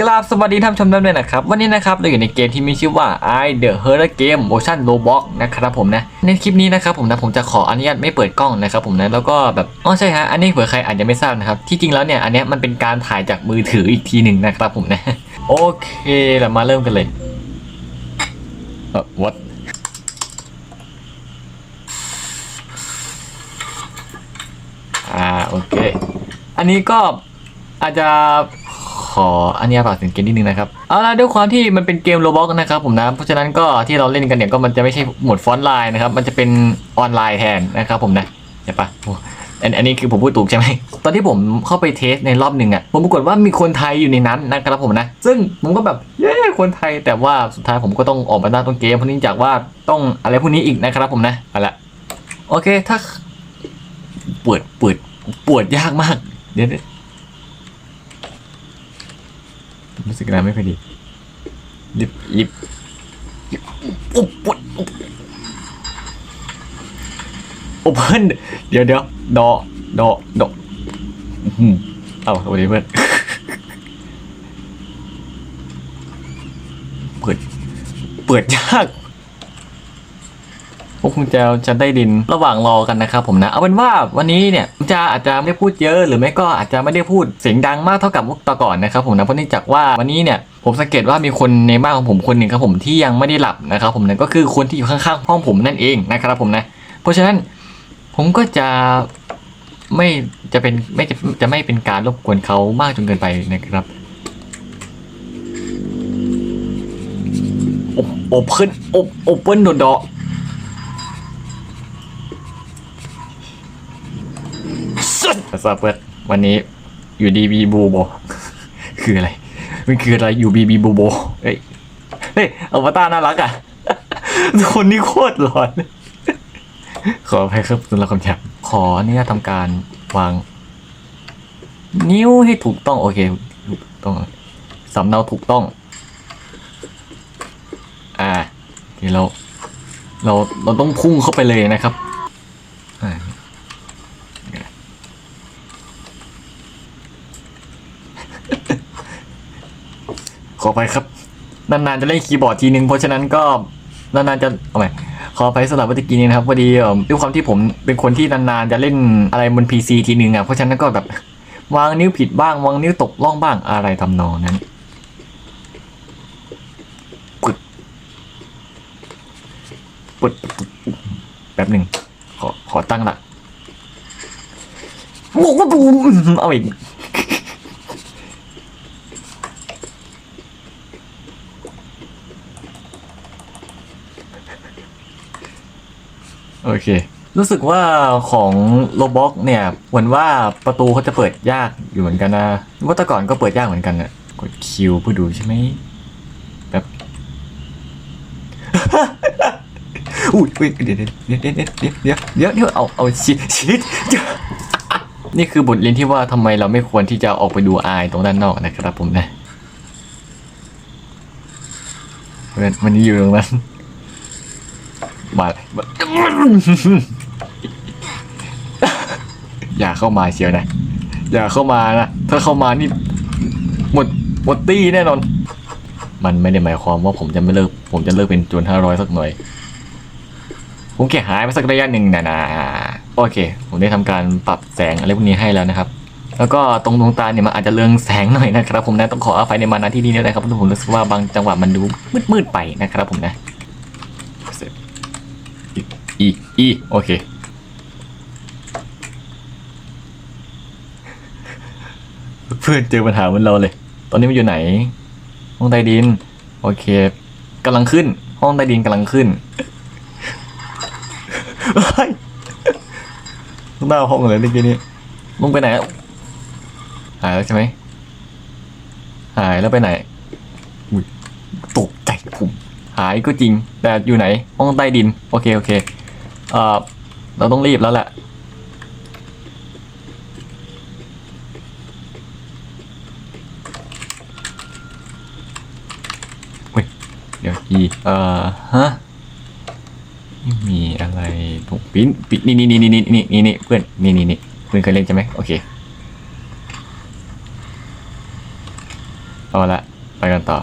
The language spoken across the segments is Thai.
กราบสวัสดีท่านผู้ชมทุกท่านด้วยนะครับ วันนี้นะครับเราอยู่ในเกมที่มีชื่อว่า I The Horror Game Motion Roblox นะครับผมนะ ในคลิปนี้นะครับผมนะผมจะขออนุญาตไม่เปิดกล้องนะครับผมนะแล้วก็แบบอ๋อใช่ฮะอันนี้เผื่อใครอาจจะไม่ทราบนะครับที่จริงแล้วเนี่ยอันเนี้ยมันเป็นการถ่ายจากมือถืออีกทีหนึ่งนะครับผมนะโอเคเรามาเริ่มกันเลยเออ what อ่าโอเค อันนี้ก็อาจจะ ขออันนี้ฝากถึงเกมนิดนึงนะครับเอาละด้วยความที่มันเป็นเกมโรบอกนะครับผมนะเพราะฉะนั้นก็ที่เราเล่นกันเนี่ยก็มันจะไม่ใช่หมวดฟอนต์ไลน์นะครับมันจะเป็นออนไลน์แทนนะครับผมนะใช่ปะอ้อันอันนี้คือผมพูดถูกใช่ไหม ตอนที่ผมเข้าไปเทสในรอบหนึ่งอะ ผมปรากฏว่ามีคนไทยอยู่ในนั้นนะครับผมนะ ซึ่งผมก็แบบเย้คนไทย แต่ว่าสุดท้ายผมก็ต้องออกมาหน้าต้นเกมเพราะนื่จากว่าต้องอะไรพวกนี้อีกนะครับผมนะเอาละโอเคถ้าปวดปวดปวดยากมาก เดี๋ยวเดี๋ยว รู้สึกอะไรไม่ค่อยดีลิบลิบลิบโอ้ปวดโอเพ่นเดี๋ยวเดี๋ยวดอดอดออื้อหือเอาสวัสดีเพื่อนเปิด เปิดยากพว กคุณจะจะได้ดินระหว่างรอกันนะครับผมนะ เอาเป็นว่าวันนี้เนี่ยจะอาจจะไม่ได้พูดเยอะหรือไม่ก็อาจจะไม่ได้พูดเสียงดังมากเท่ากับเมื่อตอนก่อนนะครับผมนะเพราะเนื่องจากว่าวันนี้เนี่ยผมสังเกตว่ามีคนในบ้านของผมคนหนึ่งครับผมที่ยังไม่ได้หลับนะครับผมนะก็คือคนที่อยู่ข้างๆห้องผมนั่นเองนะครับผมนะ เพราะฉะนั้นผมก็จะไม่จะเป็นไม่จะจะไม่เป็นการรบกวนเขามากจนเกินไปนะครับโอโอเพ่นโอโอเพ่นโดด สุดสเปิดวันนี้อยู่ดีบีบูโบคืออะไร มันคืออะไรอยู่บีบีบูโบเฮ้ยเฮ้ยอวตารน่ารักอะคนนี้โคตรหลอน ขออภัยครับสำหรับคำถามขออนุญาตทำการวาง นิ้วให้ถูกต้องโอเคถูกต้องสำเนาถูกต้อง อ่าเดี๋ยวเราเราเราต้องพุ่งเข้าไปเลยนะครับอ่า ขอ ไปครับ นานๆจะเล่นคีย์บอร์ดทีนึงเพราะฉะนั้นก็นานๆจะเอาใหมขอไปสำหรับวัตกี้นี้นะครับพอดีด้วยความที่ผมเป็นคนที่นานๆจะเล่นอะไรบน PC ทีนึงอะเพราะฉะนั้นก็แบบวางนิ้วผิดบ้างวางนิ้วตกล่องบ้างอะไรทำนองนั้นปึดปึดปึดแป๊บหนึ่งขอขอตั้งละโอ้โหเอาอีก โอเค รู้สึกว่าของโลบ็อกเนี่ยเหมือนว่าประตูเขาจะเปิดยากอยู่เหมือนกันนะว่าแต่ก่อนก็เปิดยากเหมือนกันนะกดคิวเพื่อดูใช่ไหมแบบ อุ้ยอุ้ยเดี๋ยวเดี๋ยวเดี๋ยวเดี๋ยวเดี๋ยวเดี๋ยวเดี๋ยวเอาเอาชิดชิดเดี๋ยวนี่คือบทเรียนที่ว่าทำไมเราไม่ควรที่จะออกไปดูอายตรงด้านนอกนะครับผมนะมันมันอยู่ตรงนั้น มาอย่าเข้ามาเชียวนะ อย่าเข้ามานะ ถ้าเข้ามานี่ หมดหมดตี้แน่นอน มันไม่ได้หมายความว่าผมจะไม่เลิก ผมจะเลิกเป็นโจนห้าร้อยสักหน่อย ผมแค่หายไปสักระยะหนึ่งนะนะโอเค ผมได้ทำการปรับแสงอะไรพวกนี้ให้แล้วนะครับ แล้วก็ตรงดวงตาเนี่ยมันอาจจะเรืองแสงหน่อยนะครับ ผมนะต้องขออภัยในมาณที่นี้ด้วยนะครับเพราะผมรู้สึกว่าบางจังหวะมันดูมืดๆไปนะครับผมนะ อีอีโอเค เพื่อนเจอปัญหาเหมือนเราเลย ตอนนี้มันอยู่ไหน ห้องใต้ดิน โอเคกำลังขึ้น ห้องใต้ดินกำลังขึ้นเฮ้ยหน้าห้องเลยเมื่อกี้นี้ลงไปไหนหายแล้วใช่ไหมหายแล้วไปไหนอุ้ยตกใจผมหายก็จริง แต่อยู่ไหน ห้องใต้ดิน โอเค โอเค เราต้องรีบแล้วแหละ เฮ้ย เดี๋ยวอีเอ่อ ฮะมีอะไรปุ่มปิ้นปิ้นนี่นี่นี่นี่นี่นี่นี่เพื่อน นี่นี่นี่เพื่อนเคยเล่นใช่ไหมโอเค เอาละ ไปกันต่อ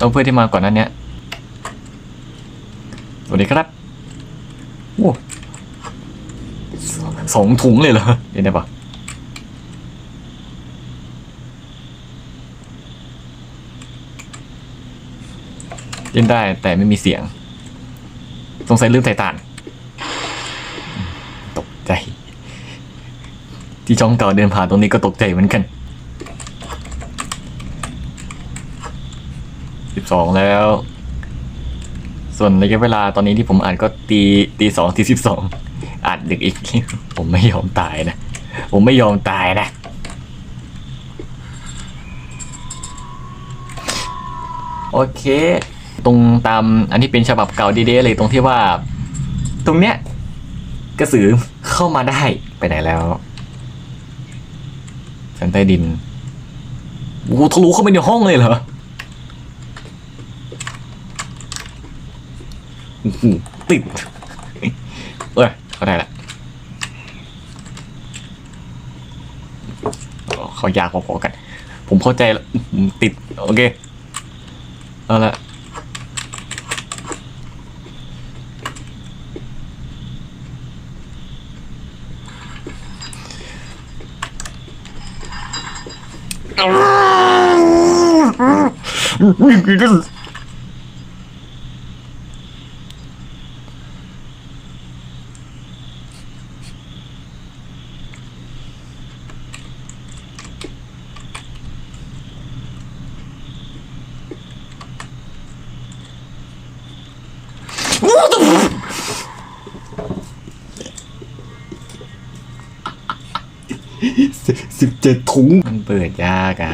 ต้องเพื่อนที่มาก่อนนั้นเนี้ยสวัสดีครับโอ้สสองถุงเลยเหรอเดี๋ยวได้ปะเล่นได้แต่ไม่มีเสียง สงสัยลืมใส่ตานตกใจ ที่ช่องเก่าเดินผ่านตรงนี้ก็ตกใจเหมือนกัน สิบสองแล้ว ส่วนระยะเวลาตอนนี้ที่ผมอ่านก็ตีตีสองตีสิบสองอ่านดึกอีก ผมไม่ยอมตายนะ ผมไม่ยอมตายนะ โอเค ตรงตามอันที่เป็นฉบับเก่าดีๆเลยตรงที่ว่า ตรงเนี้ยกระสือเข้ามาได้ไปไหนแล้วชั้นใต้ดินโอ้ทะลุเข้าไปในห้องเลยเหรอโอ้โห ติดเอ้ยเขาได้ละเขายากพอๆกัน ผมเข้าใจแล้วอื้อหือติด โอเค เอาละ สิบเจ็ดถุง มันเปิดยากอะ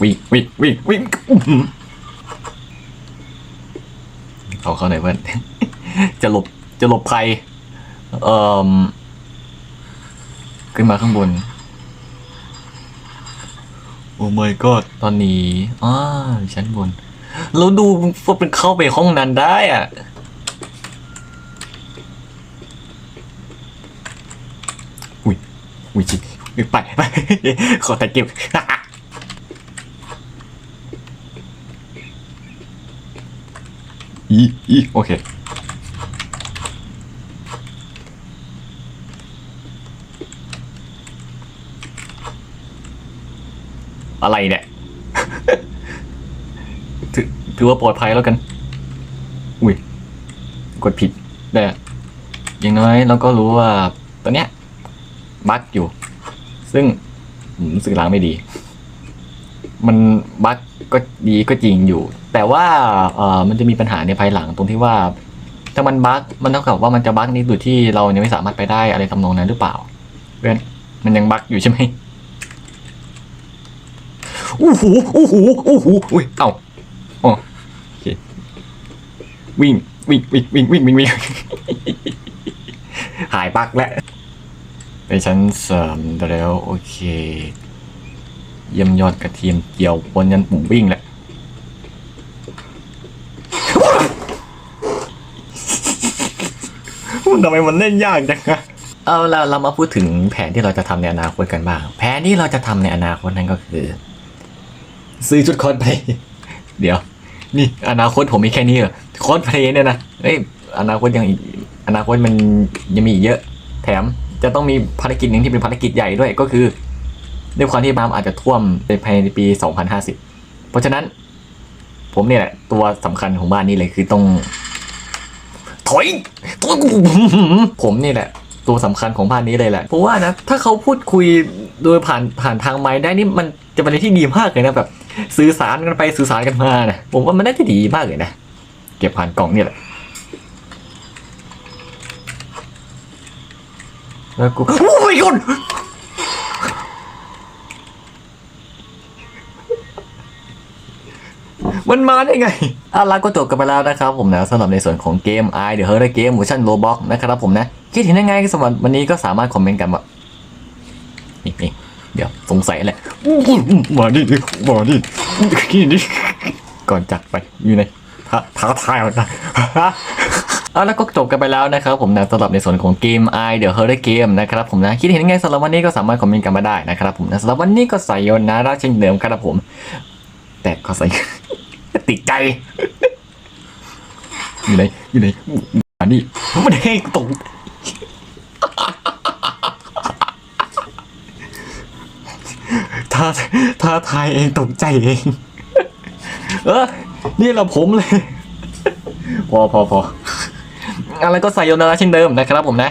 วิ่งวิ่งวิ่งวิ่งอื้อหือเอาเข้าหน่อยเพื่อน จะหลบจะหลบใคร เอ่อ ขึ้นมาข้างบน โอ้ my god ตอนนี้อ้าชั้นบนเราดูว่าเป็นเข้าไปห้องนั้นได้อะ อุ้ย อุ้ยจิไปไปขอแต่เก็บอีอีโอเคอะไรเนี่ยถือถือว่าปลอดภัยแล้วกัน อุ้ย กดผิดได้อย่างน้อยเราก็รู้ว่าตัวเนี้ย บั๊กอยู่ ซึ่งอืมรู้สึกล้างไม่ดี มันบั๊กก็ดีก็จริงอยู่ แต่ว่าเออมันจะมีปัญหาในภายหลังตรงที่ว่า ถ้ามันบั๊กมันเท่ากับว่ามันจะบั๊กนี้ดยที่เรายังไม่สามารถไปได้อะไรทำนองนั้นหรือเปล่าเพื่อนมันยังบั๊กอยู่ใช่ไหมโอ้หโอ้โหโอ้โหอุ้ยเอ้าอ๋อโอเควิ่งวิ่งวิ่งวิ่งวิ่งวิ่งวิ่งหายบั๊กแล้ว ไปชั้นสามแล้วโอเค เยี่ยมยอดกระเทียมเจียวบนยันปุ่มวิ่งแหละทำไมมันเล่นยากจังอะเอาละเรามาพูดถึงแผนที่เราจะทำในอนาคตกันบ้าง แผนที่เราจะทำในอนาคตนั้นก็คือ ซื้อชุดคอสเพลย์เดี๋ยว นี่อนาคตผมมีแค่นี้เหรอคอสเพลย์เนี่ยนะเอ้ยอนาคตยังอีกอนาคตมันยังมีอีกเยอะ แถม จะต้องมีภารกิจหนึ่งที่เป็นภารกิจใหญ่ด้วยก็คือด้วยความที่น้ำอาจจะท่วมในภายในปี 2050 เพราะฉะนั้น ผมเนี่ยแหละตัวสำคัญของบ้านนี้เลยคือต้อง ถอยถอยผมนี่แหละ ตัวสำคัญของบ้านนี้เลยแหละเพราะว่านะถ้าเขาพูดคุยโดยผ่านผ่านทางไม้ได้นี่มันจะเป็นอะไรที่ดีมากเลยนะแบบ สื่อสารกันไปสื่อสารกันมานะผมว่ามันน่าจะดีมากเลยนะเก็บผ่านกล่องนี่แหละ แล้วกูโอ้ยคนมันมาได้ไงอาละก็จบกันไปแล้วนะครับผมนะสำหรับในส่วนของเกม i The Horror Game Motion Roblox นะครับผมนะ คิดเห็นยังไงสำหรับวันนี้ก็สามารถคอมเมนต์กันว่านี่นี่เดี๋ยวสงสัยแหละอู้หูมาดิมาดิขี้ดิก่อนจากไปอยู่ในท้าท้าทายนะ เอาแล้วก็จบกันไปแล้วนะครับผมนะสำหรับในส่วนของเกม I The Horror Game นะครับผมนะคิดเห็นยังไงสำหรับวันนี้ก็สามารถคอมเมนต์กันมาได้นะครับผมนะสำหรับวันนี้ก็ใส่ยนนะรักเช่นเดิมครับผม แต่ก็ใส่ติดใจ อยู่ไหนอยู่ไหนอันนี้มันเฮงตรงท้าท้าทายเองตกใจเอง เออนี่เราผมเลย พอพอพอ อะไรก็ใส่โยนนาราเช่นเดิมนะครับผมนะ